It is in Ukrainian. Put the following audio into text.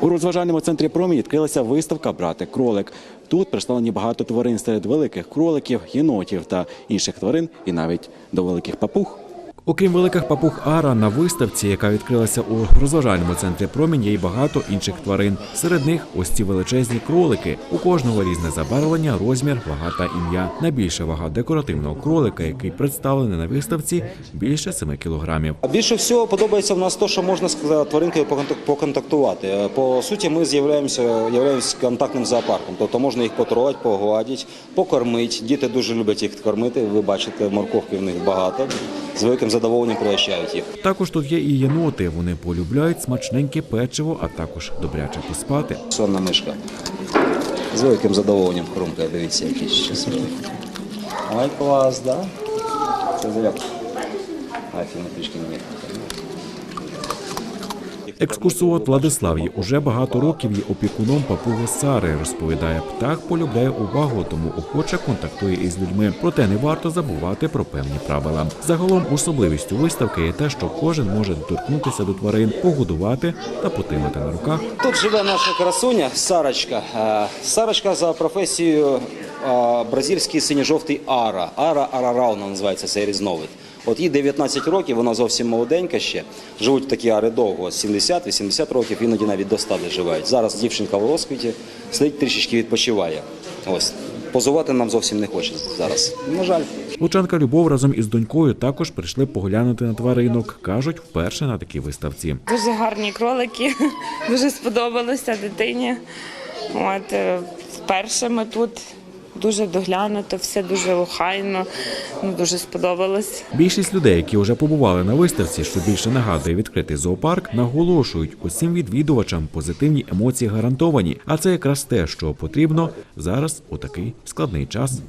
У розважальному центрі промінь відкрилася виставка Брати кролик. Тут представлені багато тварин серед великих кроликів, єнотів та інших тварин, і навіть до великих папуг. Окрім великих папуг Ара, на виставці, яка відкрилася у розважальному центрі промінь, є й багато інших тварин. Серед них ось ці величезні кролики. У кожного різне забарвлення, розмір, вага та ім'я. Найбільша вага декоративного кролика, який представлений на виставці, більше 7 кілограмів. Більше всього подобається в нас те, що можна з тваринкою поконтак- поконтактувати. Е, По суті, ми з'являємося являємося контактним зоопарком. Тобто можна їх потрогати, погладити, покормити. Діти дуже люблять їх кормити. Ви бачите, морковки в них багато. З великим задоволенням пригощають їх. Також тут є і єноти. Вони полюбляють смачненьке печиво, а також добряче поспати. Сонна мишка. З великим задоволенням хрумкає. Дивіться, який щасливий. Ой, клас, да? Це зряк. Афіна трішки не Екскурсовод Владислав є уже багато років є опікуном папуги Сари. Розповідає, птах полюбляє увагу, тому охоче контактує із людьми. Проте не варто забувати про певні правила. Загалом особливістю виставки є те, що кожен може доторкнутися до тварин, погодувати та потримати на руках. Тут живе наша красуня Сарочка. Е, Сарочка за професією бразильський синьо-жовтий ара. Ара арарауна називається цей різновид. От їй 19 років, вона зовсім молоденька ще. Живуть такі ари довго, 70-80 років, іноді навіть до 100 доживають. Зараз дівчинка в розквіті, сидить трішечки відпочиває. Ось. Позувати нам зовсім не хоче зараз. На жаль. Лучанка Любов разом із донькою також прийшли поглянути на тваринок. кажуть, вперше на такій виставці. Дуже гарні кролики, дуже сподобалося дитині. От е, вперше ми тут дуже доглянуто, все дуже охайно, ну, дуже сподобалось. Більшість людей, які вже побували на виставці, що більше нагадує відкритий зоопарк, наголошують усім відвідувачам позитивні емоції гарантовані. А це якраз те, що потрібно зараз у такий складний час.